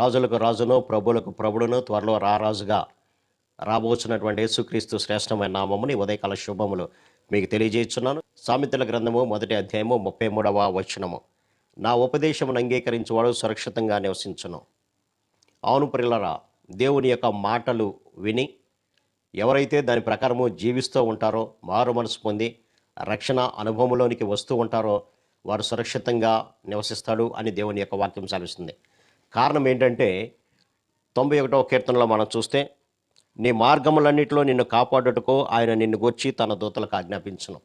రాజులకు రాజును ప్రభులకు ప్రభుడును త్వరలో రారాజుగా రాబోచున్నటువంటి యేసుక్రీస్తు శ్రేష్టమైన నామముని ఉదయకాల శుభములు మీకు తెలియజేస్తున్నాను. సామెతల గ్రంథము మొదటి అధ్యాయము ముప్పై మూడవ వచనము. నా ఉపదేశమును అంగీకరించేవాడు సురక్షితంగా నివసించును. అవును ప్రిల్లరా దేవుని యొక్క మాటలు విని ఎవరైతే దాని ప్రకారము జీవిస్తూ ఉంటారో మారు మనసు పొంది రక్షణ అనుభవంలోనికి వస్తూ ఉంటారో వారు సురక్షితంగా నివసిస్తాడు అని దేవుని యొక్క వాక్యం సెలవిస్తుంది కారణం ఏంటంటే తొంభై ఒకటో కీర్తనలో మనం చూస్తే నీ మార్గములన్నింటిలో నిన్ను కాపాడుటకు ఆయన నిన్ను గూర్చి తన దూతలకు ఆజ్ఞాపించను.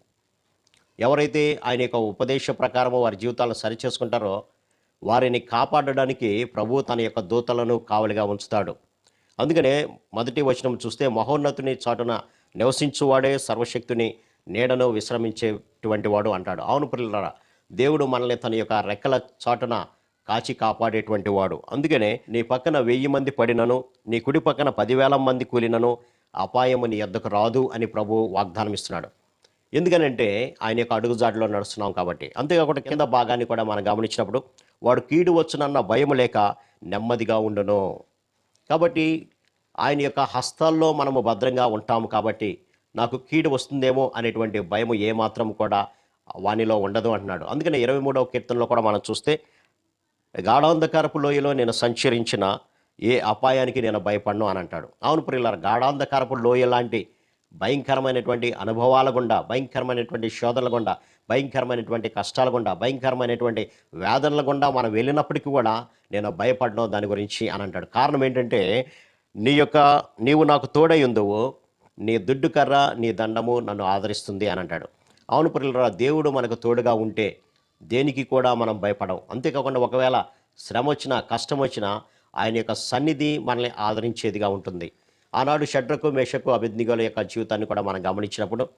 ఎవరైతే ఆయన యొక్క ఉపదేశ ప్రకారము వారి జీవితాలను సరిచేసుకుంటారో వారిని కాపాడడానికి ప్రభు తన యొక్క దూతలను కావలిగా ఉంచుతాడు. అందుకనే మొదటి వచనం చూస్తే మహోన్నతుని చాటున నివసించువాడే సర్వశక్తుని నీడను విశ్రమించేటువంటి వాడు అంటాడు. అవును పిల్లరా దేవుడు మనల్ని తన యొక్క రెక్కల చాటున కాచి కాపాడేటువంటి వాడు. అందుకనే నీ పక్కన వెయ్యి మంది పడినను నీ కుడి పక్కన పదివేల మంది కూలినను అపాయము నీ ఎద్దకు రాదు అని ప్రభు వాగ్దానం ఇస్తున్నాడు ఎందుకనంటే ఆయన యొక్క అడుగుజాడులో నడుస్తున్నాం కాబట్టి. అంతేకాకుండా కింద భాగాన్ని కూడా మనం గమనించినప్పుడు వాడు కీడు వచ్చునన్న భయం లేక నెమ్మదిగా ఉండును. కాబట్టి ఆయన యొక్క హస్తాల్లో మనము భద్రంగా ఉంటాము కాబట్టి నాకు కీడు వస్తుందేమో అనేటువంటి భయం ఏమాత్రం కూడా వానిలో ఉండదు అంటున్నాడు. అందుకని ఇరవై మూడవ కీర్తనలో కూడా మనం చూస్తే గాఢాంధకారపు లోయలో నేను సంచరించిన ఏ అపాయానికి నేను భయపడను అని అంటాడు. అవును ప్రియులారు గాఢాంధకారపు లోయ లాంటి భయంకరమైనటువంటి అనుభవాల గుండా భయంకరమైనటువంటి శోధనల గుండా భయంకరమైనటువంటి కష్టాల గుండా భయంకరమైనటువంటి వేదనల గుండా మనం వెళ్ళినప్పటికీ కూడా నేను భయపడను దాని గురించి అని అంటాడు. కారణం ఏంటంటే నీ యొక్క నీవు నాకు తోడై ఉందువు నీ దుడ్డు కర్ర నీ దండము నన్ను ఆదరిస్తుంది అని అంటాడు. అవును ప్రియులరా దేవుడు మనకు తోడుగా ఉంటే దేనికి కూడా మనం భయపడం అంతేకాకుండా ఒకవేళ శ్రమ వచ్చినా కష్టం వచ్చినా ఆయన యొక్క సన్నిధి మనల్ని ఆదరించేదిగా ఉంటుంది. ఆనాడు షడ్రకు మేషకు అభిజ్ఞల యొక్క జీవితాన్ని కూడా మనం గమనించినప్పుడు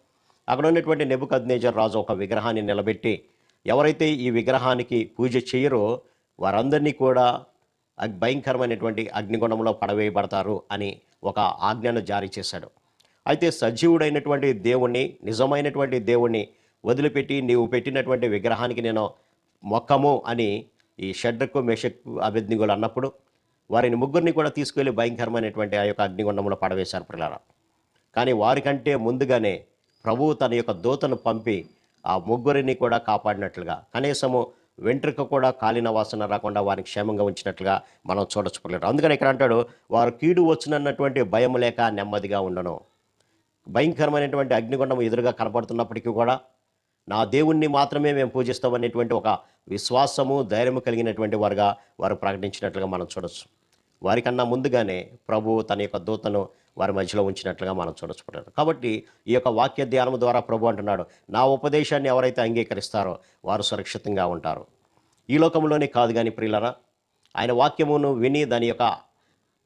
అక్కడ ఉన్నటువంటి నెబుకద్నేజర్ రాజు ఒక విగ్రహాన్ని నిలబెట్టి ఎవరైతే ఈ విగ్రహానికి పూజ చేయరో వారందరినీ కూడా భయంకరమైనటువంటి అగ్నిగుణంలో పడవేయబడతారు అని ఒక ఆజ్ఞను జారీ చేశాడు. అయితే సజీవుడైనటువంటి దేవుణ్ణి నిజమైనటువంటి దేవుణ్ణి వదిలిపెట్టి నీవు పెట్టినటువంటి విగ్రహానికి నేను మొక్కము అని ఈ షడ్రకు మేషకు అభిజ్ఞులు అన్నప్పుడు వారిని ముగ్గురిని కూడా తీసుకెళ్ళి భయంకరమైనటువంటి ఆ యొక్క అగ్నిగుండంలో పడవేశారు పిల్లరా కానీ వారికంటే ముందుగానే ప్రభువు తన యొక్క దూతను పంపి ఆ ముగ్గురిని కూడా కాపాడినట్లుగా కనీసము వెంట్రుక కూడా కాలిన వాసన రాకుండా వారిని క్షేమంగా ఉంచినట్లుగా మనం చూడచుకోలేరు అందుకని ఇక్కడ అంటాడు వారు కీడు వచ్చినన్నటువంటి భయం లేక నెమ్మదిగా ఉండను. భయంకరమైనటువంటి అగ్నిగుండం ఎదురుగా కనపడుతున్నప్పటికీ కూడా నా దేవుణ్ణి మాత్రమే మేము పూజిస్తామనేటువంటి ఒక విశ్వాసము ధైర్యము కలిగినటువంటి వారుగా వారు ప్రకటించినట్లుగా మనం చూడొచ్చు. వారికన్నా ముందుగానే ప్రభు తన యొక్క దూతను వారి మధ్యలో ఉంచినట్లుగా మనం చూడొచ్చు. కాబట్టి ఈ యొక్క వాక్య ధ్యానం ద్వారా ప్రభు అంటున్నాడు నా ఉపదేశాన్ని ఎవరైతే అంగీకరిస్తారో వారు సురక్షితంగా ఉంటారు. ఈ లోకంలోనే కాదు కానీ ప్రియులరా ఆయన వాక్యమును విని దాని యొక్క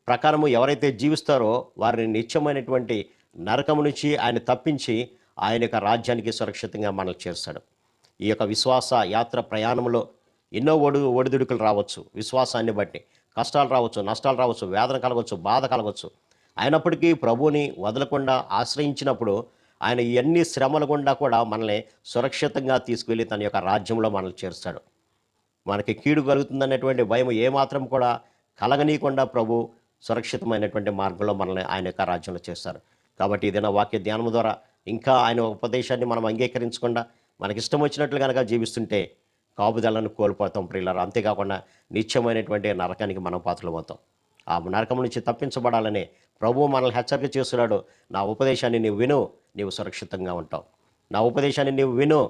ప్రకారము ఎవరైతే జీవిస్తారో వారిని నిత్యమైనటువంటి నరకము నుంచి ఆయన తప్పించి ఆయన యొక్క రాజ్యానికి సురక్షితంగా మనల్ని చేస్తాడు ఈ యొక్క విశ్వాస యాత్ర ప్రయాణంలో ఎన్నో ఒడు ఒడిదుడుకులు రావచ్చు విశ్వాసాన్ని బట్టి. కష్టాలు రావచ్చు నష్టాలు రావచ్చు వేదన కలగవచ్చు బాధ కలగవచ్చు. అయినప్పటికీ ప్రభువుని వదలకుండా ఆశ్రయించినప్పుడు ఆయన ఎన్ని శ్రమల గుండా కూడా మనల్ని సురక్షితంగా తీసుకువెళ్ళి తన యొక్క రాజ్యంలో మనల్ని చేరుస్తాడు. మనకి కీడు కలుగుతుందనేటువంటి భయం ఏమాత్రం కూడా కలగనీయకుండా ప్రభు సురక్షితమైనటువంటి మార్గంలో మనల్ని ఆయన యొక్క రాజ్యంలో చేస్తారు. కాబట్టి ఏదైనా వాక్య ధ్యానం ద్వారా ఇంకా ఆయన ఉపదేశాన్ని మనం అంగీకరించకుండా మనకి ఇష్టం వచ్చినట్లు కనుక జీవిస్తుంటే కాపుదలను కోల్పోతాం ప్రియులారు. అంతేకాకుండా నిత్యమైనటువంటి నరకానికి మనం పాత్రలు అవుతాం ఆ నరకం నుంచి తప్పించబడాలని ప్రభువు మనల్ని హెచ్చరిక చేస్తున్నాడు. నా ఉపదేశాన్ని నీవు విను నీవు సురక్షితంగా ఉంటావు. నా ఉపదేశాన్ని నీవు విను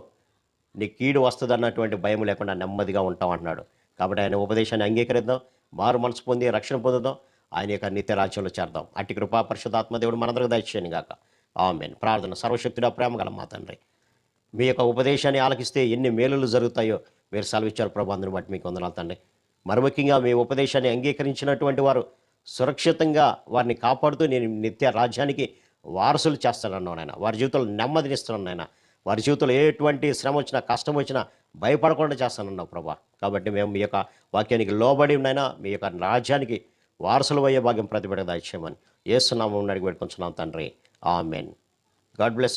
నీ కీడు వస్తుంది అన్నటువంటి భయం లేకుండా నెమ్మదిగా ఉంటాం అంటున్నాడు. కాబట్టి ఆయన ఉపదేశాన్ని అంగీకరిద్దాం మారు మనసు పొంది రక్షణ పొందుదాం ఆయన యొక్క నిత్య రాజ్యంలో చేద్దాం అట్టి కృపా పరిశుధాత్మ దేవుడు మనందరికీ దయచేయను గాక ఆమెన్. ప్రార్థన సర్వశక్తుడ ప్రేమ గల మా తండ్రి. మీ యొక్క ఉపదేశాన్ని ఆలకిస్తే ఎన్ని మేలులు జరుగుతాయో మీరు సెలవిచ్చారు ప్రభు అందుని బట్టి మీకు వందనాలు తండ్రి. మరి ముఖ్యంగా మీ ఉపదేశాన్ని అంగీకరించినటువంటి వారు సురక్షితంగా వారిని కాపాడుతూ నేను నిత్య రాజ్యానికి వారసులు చేస్తానన్నాను నాయన. వారి జీవితంలో నెమ్మదినిస్తున్నాను నాయన. వారి జీవితంలో ఎటువంటి శ్రమ వచ్చినా కష్టం వచ్చినా భయపడకుండా చేస్తానన్నావు ప్రభా. కాబట్టి మేము మీ యొక్క వాక్యానికి లోబడి ఉన్నాయినా మీ యొక్క రాజ్యానికి వారసులు అయ్యే భాగ్యం ప్రతిపెడ దాయిచ్చేయమని ఏసునామం అడిగి పెట్టుకుంటున్నాం తండ్రి. Amen God bless